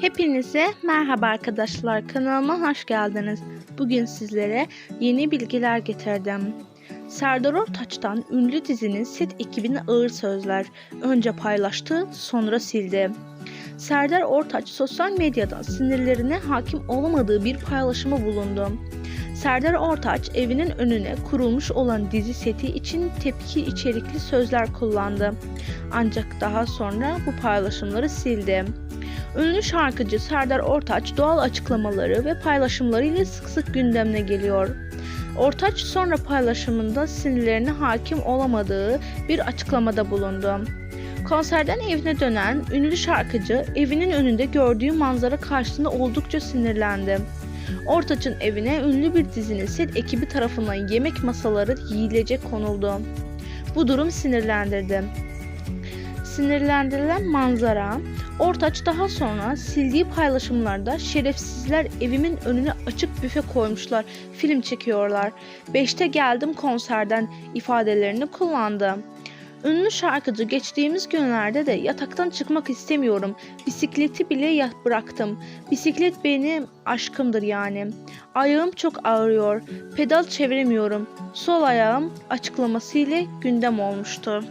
Hepinize merhaba arkadaşlar kanalıma hoş geldiniz. Bugün sizlere yeni bilgiler getirdim. Serdar Ortaç'tan ünlü dizinin set ekibine ağır sözler. Önce paylaştı sonra sildi. Serdar Ortaç sosyal medyadan sinirlerine hakim olamadığı bir paylaşımı bulundu. Serdar Ortaç evinin önüne kurulmuş olan dizi seti için tepki içerikli sözler kullandı. Ancak daha sonra bu paylaşımları sildi. Ünlü şarkıcı Serdar Ortaç doğal açıklamaları ve paylaşımlarıyla sık sık gündemine geliyor. Ortaç sonra paylaşımında sinirlerine hakim olamadığı bir açıklamada bulundu. Konserden evine dönen ünlü şarkıcı evinin önünde gördüğü manzara karşısında oldukça sinirlendi. Ortaç'ın evine ünlü bir dizinin set ekibi tarafından yemek masaları yiyilecek konuldu. Bu durum sinirlendirdi. Sinirlendirilen manzara Ortaç daha sonra sildiği paylaşımlarda şerefsizler evimin önüne açık büfe koymuşlar, film çekiyorlar. Beşte geldim konserden ifadelerini kullandı. Ünlü şarkıcı geçtiğimiz günlerde de yataktan çıkmak istemiyorum. Bisikleti bile bıraktım. Bisiklet benim aşkımdır yani. Ayağım çok ağrıyor. Pedal çeviremiyorum. Sol ayağım açıklamasıyla gündem olmuştu.